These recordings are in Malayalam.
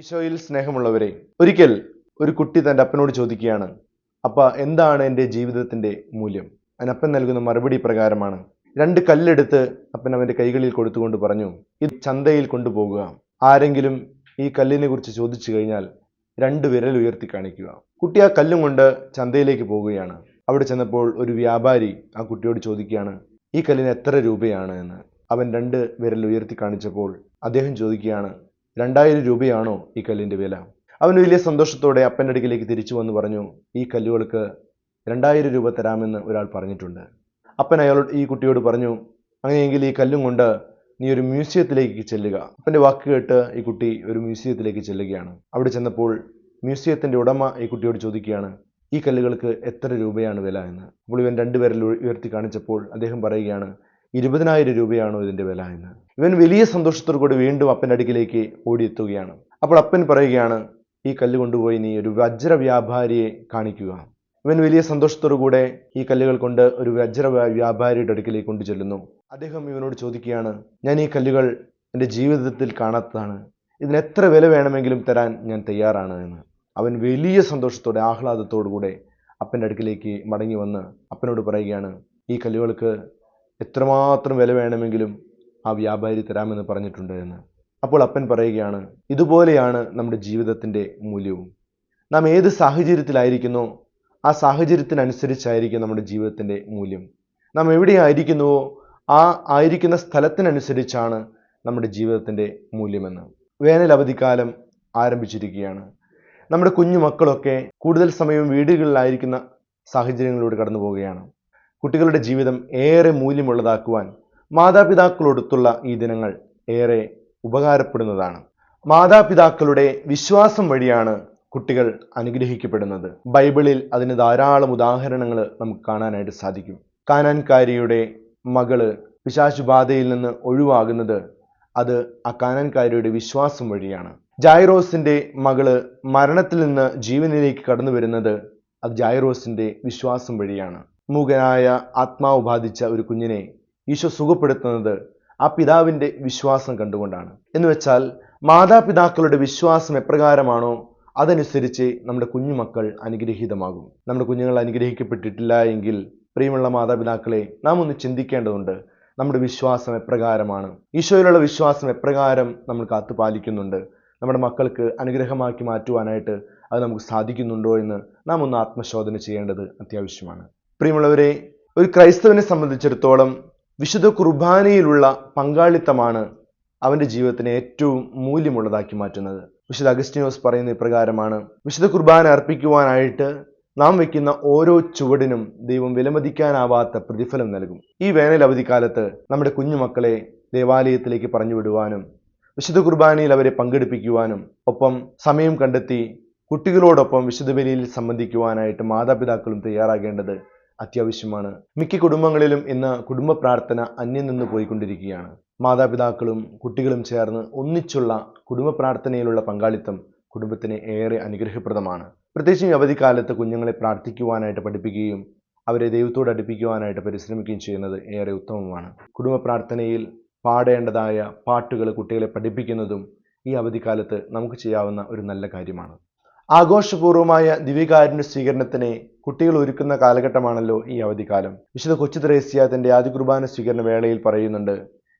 ഈശോയിൽ സ്നേഹമുള്ളവരെ ഒരിക്കൽ ഒരു കുട്ടി തന്റെ അപ്പനോട് ചോദിക്കുകയാണ് അപ്പ എന്താണ് എന്റെ ജീവിതത്തിന്റെ മൂല്യം? അതിനപ്പൻ നൽകുന്ന മറുപടി പ്രകാരമാണ് രണ്ട് കല്ലെടുത്ത് അപ്പൻ അവന്റെ കൈകളിൽ കൊടുത്തുകൊണ്ട് പറഞ്ഞു ഇത് ചന്തയിൽ കൊണ്ടുപോകുക. ആരെങ്കിലും ഈ കല്ലിനെ കുറിച്ച് ചോദിച്ചു കഴിഞ്ഞാൽ രണ്ട് വിരൽ ഉയർത്തി കാണിക്കുക കുട്ടി ആ കല്ലും കൊണ്ട് ചന്തയിലേക്ക് പോവുകയാണ് അവിടെ ചെന്നപ്പോൾ ഒരു വ്യാപാരി ആ കുട്ടിയോട് ചോദിക്കുകയാണ് ഈ കല്ലിന് എത്ര രൂപയാണ്? എന്ന്. അവൻ രണ്ട് വിരൽ ഉയർത്തി കാണിച്ചപ്പോൾ അദ്ദേഹം ചോദിക്കുകയാണ് രണ്ടായിരം രൂപയാണോ ഈ കല്ലിന്റെ വില? അവൻ വലിയ സന്തോഷത്തോടെ അപ്പന്റെ അടുക്കിലേക്ക് തിരിച്ചു വന്ന് പറഞ്ഞു ഈ കല്ലുകൾക്ക് രണ്ടായിരം രൂപ തരാമെന്ന് ഒരാൾ പറഞ്ഞിട്ടുണ്ട്. അപ്പൻ അയാളോട് ഈ കുട്ടിയോട് പറഞ്ഞു അങ്ങനെയെങ്കിൽ ഈ കല്ലും കൊണ്ട് നീ ഒരു മ്യൂസിയത്തിലേക്ക് ചെല്ലുക. അപ്പന്റെ വാക്ക് കേട്ട് ഈ കുട്ടി ഒരു മ്യൂസിയത്തിലേക്ക് ചെല്ലുകയാണ്. അവിടെ ചെന്നപ്പോൾ മ്യൂസിയത്തിന്റെ ഉടമ ഈ കുട്ടിയോട് ചോദിക്കുകയാണ് ഈ കല്ലുകൾക്ക് എത്ര രൂപയാണ് വില എന്ന്? അപ്പോൾ ഇവൻ രണ്ടുപേരിൽ ഉയർത്തി കാണിച്ചപ്പോൾ അദ്ദേഹം പറയുകയാണ് ഇരുപതിനായിരം രൂപയാണോ ഇതിന്റെ വില എന്ന്. ഇവൻ വലിയ സന്തോഷത്തോടു കൂടി വീണ്ടും അപ്പന്റെ അടുക്കിലേക്ക് ഓടിയെത്തുകയാണ്. അപ്പോൾ അപ്പൻ പറയുകയാണ് ഈ കല്ല് കൊണ്ടുപോയി നീ ഒരു വജ്ര വ്യാപാരിയെ കാണിക്കുക. ഇവൻ വലിയ സന്തോഷത്തോടു കൂടെ ഈ കല്ലുകൾ കൊണ്ട് ഒരു വജ്ര വ്യാ- വ്യാപാരിയുടെ അടുക്കിലേക്ക് കൊണ്ടു ചെല്ലുന്നു. അദ്ദേഹം ഇവനോട് ചോദിക്കുകയാണ് ഞാൻ ഈ കല്ലുകൾ എന്റെ ജീവിതത്തിൽ കാണാത്തതാണ്. ഇതിന് എത്ര വില വേണമെങ്കിലും തരാൻ ഞാൻ തയ്യാറാണ് എന്ന്. അവൻ വലിയ സന്തോഷത്തോടെ ആഹ്ലാദത്തോടു കൂടെ അപ്പന്റെ അടുക്കിലേക്ക് മടങ്ങി വന്ന് അപ്പനോട് പറയുകയാണ് ഈ കല്ലുകൾക്ക് എത്രമാത്രം വില വേണമെങ്കിലും ആ വ്യാപാരി തരാമെന്ന് പറഞ്ഞിട്ടുണ്ട് എന്ന്. അപ്പോൾ അപ്പൻ പറയുകയാണ് ഇതുപോലെയാണ് നമ്മുടെ ജീവിതത്തിന്റെ മൂല്യവും. നാം ഏത് സാഹചര്യത്തിലായിരിക്കുന്നോ ആ സാഹചര്യത്തിനനുസരിച്ചായിരിക്കും നമ്മുടെ ജീവിതത്തിന്റെ മൂല്യം. നാം എവിടെയായിരിക്കുന്നുവോ ആ ആയിരിക്കുന്ന സ്ഥലത്തിനനുസരിച്ചാണ് നമ്മുടെ ജീവിതത്തിന്റെ മൂല്യമെന്ന്. വേനൽ അവധിക്കാലം ആരംഭിച്ചിരിക്കുകയാണ്. നമ്മുടെ കുഞ്ഞു മക്കളൊക്കെ കൂടുതൽ സമയം വീടുകളിലായിരിക്കുന്ന സാഹചര്യങ്ങളിലൂടെ കടന്നു പോവുകയാണ് കുട്ടികളുടെ ജീവിതം ഏറെ മൂല്യമുള്ളതാക്കുവാൻ മാതാപിതാക്കളോടൊത്തുള്ള ഈ ദിനങ്ങൾ ഏറെ ഉപകാരപ്പെടുന്നതാണ്. മാതാപിതാക്കളുടെ വിശ്വാസം വഴിയാണ് കുട്ടികൾ അനുഗ്രഹിക്കപ്പെടുന്നത്. ബൈബിളിൽ അതിന് ധാരാളം ഉദാഹരണങ്ങൾ നമുക്ക് കാണാനായിട്ട് സാധിക്കും. കാനാൻകാരിയുടെ മകൾ പിശാശുബാധയിൽ നിന്ന് ഒഴിവാകുന്നത് അത് ആ കാനാൻകാരിയുടെ വിശ്വാസം വഴിയാണ്. ജൈറോസിന്റെ മകൾ മരണത്തിൽ നിന്ന് ജീവനിലേക്ക് കടന്നു വരുന്നത് അത് ജൈറോസിന്റെ വിശ്വാസം വഴിയാണ്. മൂകനായ ആത്മാവ് ബാധിച്ച ഒരു കുഞ്ഞിനെ ഈശോ സുഖപ്പെടുത്തുന്നത് ആ പിതാവിന്റെ വിശ്വാസം കണ്ടുകൊണ്ടാണ്. എന്ന് വെച്ചാൽ മാതാപിതാക്കളുടെ വിശ്വാസം എപ്രകാരമാണോ അതനുസരിച്ച് നമ്മുടെ കുഞ്ഞുമക്കൾ അനുഗ്രഹീതമാകും. നമ്മുടെ കുഞ്ഞുങ്ങൾ അനുഗ്രഹിക്കപ്പെട്ടിട്ടില്ല എങ്കിൽ പ്രിയമുള്ള മാതാപിതാക്കളെ നാം ഒന്ന് ചിന്തിക്കേണ്ടതുണ്ട് നമ്മുടെ വിശ്വാസം എപ്രകാരമാണ്. ഈശോയിലുള്ള വിശ്വാസം എപ്രകാരം നമ്മൾ കാത്തു പാലിക്കുന്നുണ്ട്. നമ്മുടെ മക്കൾക്ക് അനുഗ്രഹമാക്കി മാറ്റുവാനായിട്ട് അത് നമുക്ക് സാധിക്കുന്നുണ്ടോ എന്ന് നാം ഒന്ന് ആത്മശോധന ചെയ്യേണ്ടത് അത്യാവശ്യമാണ്. പ്രിയമുള്ളവരെ ഒരു ക്രൈസ്തവനെ സംബന്ധിച്ചിടത്തോളം വിശുദ്ധ കുർബാനയിലുള്ള പങ്കാളിത്തമാണ് അവന്റെ ജീവിതത്തിനെ ഏറ്റവും മൂല്യമുള്ളതാക്കി മാറ്റുന്നത്. വിശുദ്ധ അഗസ്റ്റിനോസ് പറയുന്ന ഇപ്രകാരമാണ് വിശുദ്ധ കുർബാന അർപ്പിക്കുവാനായിട്ട് നാം വയ്ക്കുന്ന ഓരോ ചുവടിനും ദൈവം വിലമതിക്കാനാവാത്ത പ്രതിഫലം നൽകും. ഈ വേനൽ അവധിക്കാലത്ത് നമ്മുടെ കുഞ്ഞുമക്കളെ ദേവാലയത്തിലേക്ക് പറഞ്ഞു വിടുവാനും വിശുദ്ധ കുർബാനയിൽ അവരെ പങ്കെടുപ്പിക്കുവാനും ഒപ്പം സമയം കണ്ടെത്തി കുട്ടികളോടൊപ്പം വിശുദ്ധ ബലിയിൽ സംബന്ധിക്കുവാനായിട്ട് മാതാപിതാക്കളും തയ്യാറാകേണ്ടത് അത്യാവശ്യമാണ്. മിക്ക കുടുംബങ്ങളിലും ഇന്ന് കുടുംബ പ്രാർത്ഥന അന്യം നിന്ന് പോയിക്കൊണ്ടിരിക്കുകയാണ്. മാതാപിതാക്കളും കുട്ടികളും ചേർന്ന് ഒന്നിച്ചുള്ള കുടുംബ പ്രാർത്ഥനയിലുള്ള പങ്കാളിത്തം കുടുംബത്തിന് ഏറെ അനുഗ്രഹപ്രദമാണ്. പ്രത്യേകിച്ചും അവധിക്കാലത്ത് കുഞ്ഞുങ്ങളെ പ്രാർത്ഥിക്കുവാനായിട്ട് പഠിപ്പിക്കുകയും അവരെ ദൈവത്തോട് അടുപ്പിക്കുവാനായിട്ട് പരിശ്രമിക്കുകയും ചെയ്യുന്നത് ഏറെ ഉത്തമമാണ്. കുടുംബ പ്രാർത്ഥനയിൽ പാടേണ്ടതായ പാട്ടുകൾ കുട്ടികളെ പഠിപ്പിക്കുന്നതും ഈ അവധിക്കാലത്ത് നമുക്ക് ചെയ്യാവുന്ന ഒരു നല്ല കാര്യമാണ്. ആഘോഷപൂർവമായ ദിവ്യകാരുണ്യ സ്വീകരണത്തിന് കുട്ടികൾ ഒരുക്കുന്ന കാലഘട്ടമാണല്ലോ ഈ അവധിക്കാലം. വിശുദ്ധ കൊച്ചു ത്രേസ്യ തന്റെ ആദ്യ കുർബാന സ്വീകരണ വേളയിൽ പറയുന്നുണ്ട്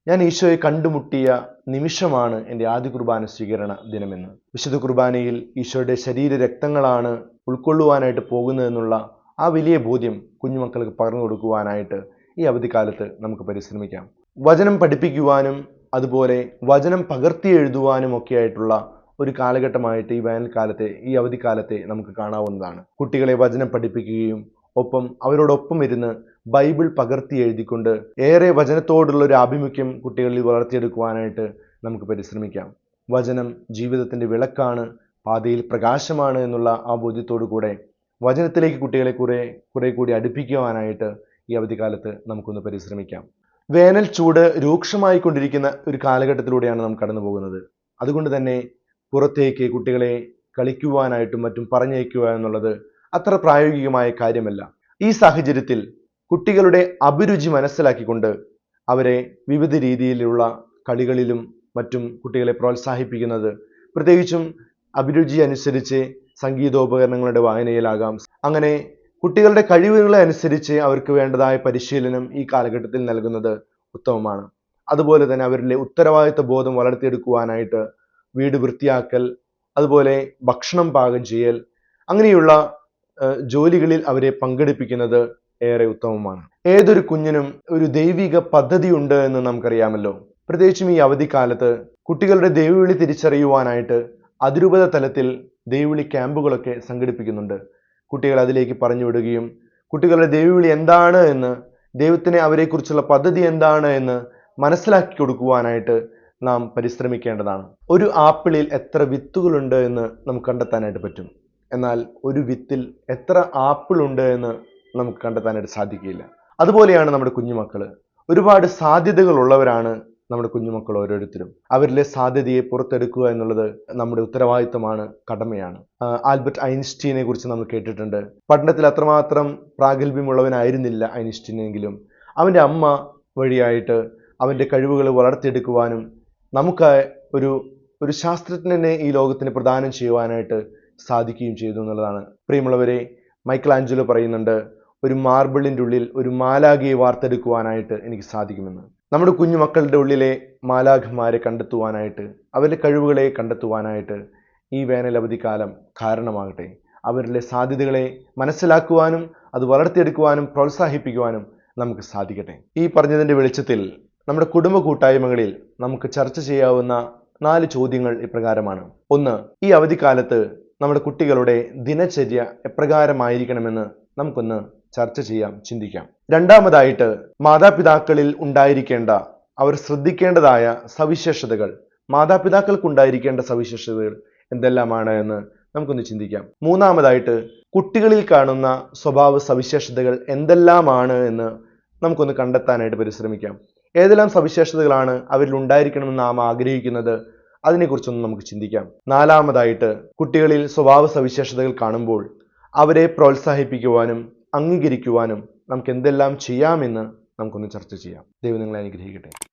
ഞാൻ ഈശോയെ കണ്ടുമുട്ടിയ നിമിഷമാണ് എന്റെ ആദ്യ കുർബാന സ്വീകരണ ദിനമെന്ന്. വിശുദ്ധ കുർബാനയിൽ ഈശോയുടെ ശരീര രക്തങ്ങളാണ് ഉൾക്കൊള്ളുവാനായിട്ട് പോകുന്നതെന്നുള്ള ആ വലിയ ബോധ്യം കുഞ്ഞുമക്കൾക്ക് പകർന്നു കൊടുക്കുവാനായിട്ട് ഈ അവധിക്കാലത്ത് നമുക്ക് പരിശ്രമിക്കാം. വചനം പഠിപ്പിക്കുവാനും അതുപോലെ വചനം പകർത്തി എഴുതുവാനും ഒക്കെ ആയിട്ടുള്ള ഒരു കാലഘട്ടമായിട്ട് ഈ വേനൽക്കാലത്തെ ഈ അവധിക്കാലത്തെ നമുക്ക് കാണാവുന്നതാണ്. കുട്ടികളെ വചനം പഠിപ്പിക്കുകയും ഒപ്പം അവരോടൊപ്പം ഇരുന്ന് ബൈബിൾ പകർത്തി എഴുതിക്കൊണ്ട് ഏറെ വചനത്തോടുള്ള ഒരു ആഭിമുഖ്യം കുട്ടികളിൽ വളർത്തിയെടുക്കുവാനായിട്ട് നമുക്ക് പരിശ്രമിക്കാം. വചനം ജീവിതത്തിന്റെ വിളക്കാണ് പാതയിൽ പ്രകാശമാണ് എന്നുള്ള ആ ബോധ്യത്തോടു കൂടെ വചനത്തിലേക്ക് കുട്ടികളെ കുറെ കുറെ കൂടി അടുപ്പിക്കുവാനായിട്ട് ഈ അവധിക്കാലത്ത് നമുക്കൊന്ന് പരിശ്രമിക്കാം. വേനൽ ചൂട് രൂക്ഷമായിക്കൊണ്ടിരിക്കുന്ന ഒരു കാലഘട്ടത്തിലൂടെയാണ് നാം കടന്നു പോകുന്നത് അതുകൊണ്ട് തന്നെ പുറത്തേക്ക് കുട്ടികളെ കളിക്കുവാനായിട്ടും മറ്റും പറഞ്ഞയക്കുക എന്നുള്ളത് അത്ര പ്രായോഗികമായ കാര്യമല്ല. ഈ സാഹചര്യത്തിൽ കുട്ടികളുടെ അഭിരുചി മനസ്സിലാക്കിക്കൊണ്ട് അവരെ വിവിധ രീതിയിലുള്ള കളികളിലും മറ്റും കുട്ടികളെ പ്രോത്സാഹിപ്പിക്കുന്നത് പ്രത്യേകിച്ചും അഭിരുചി അനുസരിച്ച് സംഗീതോപകരണങ്ങളുടെ വായനയിലാകാം. അങ്ങനെ കുട്ടികളുടെ കഴിവുകളെ അനുസരിച്ച് അവർക്ക് വേണ്ടതായ പരിശീലനം ഈ കാലഘട്ടത്തിൽ നൽകുന്നത് ഉത്തമമാണ്. അതുപോലെ തന്നെ അവരിലെ ഉത്തരവാദിത്ത ബോധം വളർത്തിയെടുക്കുവാനായിട്ട് വീട് വൃത്തിയാക്കൽ അതുപോലെ ഭക്ഷണം പാകം ചെയ്യൽ അങ്ങനെയുള്ള ജോലികളിൽ അവരെ പങ്കെടുപ്പിക്കുന്നത് ഏറെ ഉത്തമമാണ്. ഏതൊരു കുഞ്ഞിനും ഒരു ദൈവിക പദ്ധതി ഉണ്ട് എന്ന് നമുക്കറിയാമല്ലോ. പ്രത്യേകിച്ചും ഈ അവധിക്കാലത്ത് കുട്ടികളുടെ ദൈവവിളി തിരിച്ചറിയുവാനായിട്ട് അതിരൂപത തലത്തിൽ ദൈവവിളി ക്യാമ്പുകളൊക്കെ സംഘടിപ്പിക്കുന്നുണ്ട്. കുട്ടികൾ അതിലേക്ക് പറഞ്ഞു വിടുകയും കുട്ടികളുടെ ദൈവവിളി എന്താണ് എന്ന് ദൈവത്തിന് അവരെക്കുറിച്ചുള്ള പദ്ധതി എന്താണ് എന്ന് മനസ്സിലാക്കി കൊടുക്കുവാനായിട്ട് നാം പരിശ്രമിക്കേണ്ടതാണ്. ഒരു ആപ്പിളിൽ എത്ര വിത്തുകളുണ്ട് എന്ന് നമുക്ക് കണ്ടെത്താനായിട്ട് പറ്റും. എന്നാൽ ഒരു വിത്തിൽ എത്ര ആപ്പിൾ ഉണ്ട് എന്ന് നമുക്ക് കണ്ടെത്താനായിട്ട് സാധിക്കില്ല. അതുപോലെയാണ് നമ്മുടെ കുഞ്ഞുമക്കൾ ഒരുപാട് സാധ്യതകൾ ഉള്ളവരാണ് നമ്മുടെ കുഞ്ഞുമക്കൾ ഓരോരുത്തരും. അവരിലെ സാധ്യതയെ പുറത്തെടുക്കുക എന്നുള്ളത് നമ്മുടെ ഉത്തരവാദിത്തമാണ് കടമയാണ്. ആൽബർട്ട് ഐൻസ്റ്റീനെ കുറിച്ച് നമ്മൾ കേട്ടിട്ടുണ്ട്. പഠനത്തിൽ അത്രമാത്രം പ്രാഗൽഭ്യമുള്ളവനായിരുന്നില്ല ഐൻസ്റ്റീനെങ്കിലും. അവന്റെ അമ്മ വഴിയായിട്ട് അവന്റെ കഴിവുകൾ വളർത്തിയെടുക്കുവാനും നമുക്ക് ഒരു ഒരു ശാസ്ത്രജ്ഞനെ ഈ ലോകത്തിന് പ്രദാനം ചെയ്യുവാനായിട്ട് സാധിക്കുകയും ചെയ്തു എന്നുള്ളതാണ്. പ്രിയമുള്ളവരെ മൈക്കൽ ആഞ്ചലോ പറയുന്നുണ്ട് ഒരു മാർബിളിന്റെ ഉള്ളിൽ ഒരു മാലാഖയെ വാർത്തെടുക്കുവാനായിട്ട് എനിക്ക് സാധിക്കുമെന്ന്. നമ്മുടെ കുഞ്ഞു മക്കളുടെ ഉള്ളിലെ മാലാഖമാരെ കണ്ടെത്തുവാനായിട്ട് അവരുടെ കഴിവുകളെ കണ്ടെത്തുവാനായിട്ട് ഈ വേനലവധി കാലം കാരണമാകട്ടെ. അവരുടെ സാധ്യതകളെ മനസ്സിലാക്കുവാനും അത് വളർത്തിയെടുക്കുവാനും പ്രോത്സാഹിപ്പിക്കുവാനും നമുക്ക് സാധിക്കട്ടെ. ഈ പറഞ്ഞതിന്റെ വെളിച്ചത്തിൽ നമ്മുടെ കുടുംബ കൂട്ടായ്മകളിൽ നമുക്ക് ചർച്ച ചെയ്യാവുന്ന നാല് ചോദ്യങ്ങൾ ഇപ്രകാരമാണ്. ഒന്ന് ഈ അവധിക്കാലത്ത് നമ്മുടെ കുട്ടികളുടെ ദിനചര്യ എപ്രകാരമായിരിക്കണമെന്ന് നമുക്കൊന്ന് ചർച്ച ചെയ്യാം ചിന്തിക്കാം. രണ്ടാമതായിട്ട് മാതാപിതാക്കളിൽ ഉണ്ടായിരിക്കേണ്ട അവർ ശ്രദ്ധിക്കേണ്ടതായ സവിശേഷതകൾ മാതാപിതാക്കൾക്കുണ്ടായിരിക്കേണ്ട സവിശേഷതകൾ എന്തെല്ലാമാണ് എന്ന് നമുക്കൊന്ന് ചിന്തിക്കാം. മൂന്നാമതായിട്ട് കുട്ടികളിൽ കാണുന്ന സ്വഭാവ സവിശേഷതകൾ എന്തെല്ലാമാണ് എന്ന് നമുക്കൊന്ന് കണ്ടെത്താനായിട്ട് പരിശ്രമിക്കാം. ഏതെല്ലാം സവിശേഷതകളാണ് അവരിൽ ഉണ്ടായിരിക്കണമെന്ന് നാം ആഗ്രഹിക്കുന്നത്? അതിനെക്കുറിച്ചൊന്ന് നമുക്ക് ചിന്തിക്കാം. നാലാമതായിട്ട് കുട്ടികളിൽ സ്വഭാവ സവിശേഷതകൾ കാണുമ്പോൾ അവരെ പ്രോത്സാഹിപ്പിക്കുവാനും അംഗീകരിക്കുവാനും നമുക്ക് എന്തെല്ലാം ചെയ്യാമെന്ന് നമുക്കൊന്ന് ചർച്ച ചെയ്യാം. ദൈവം നിങ്ങളെ അനുഗ്രഹിക്കട്ടെ.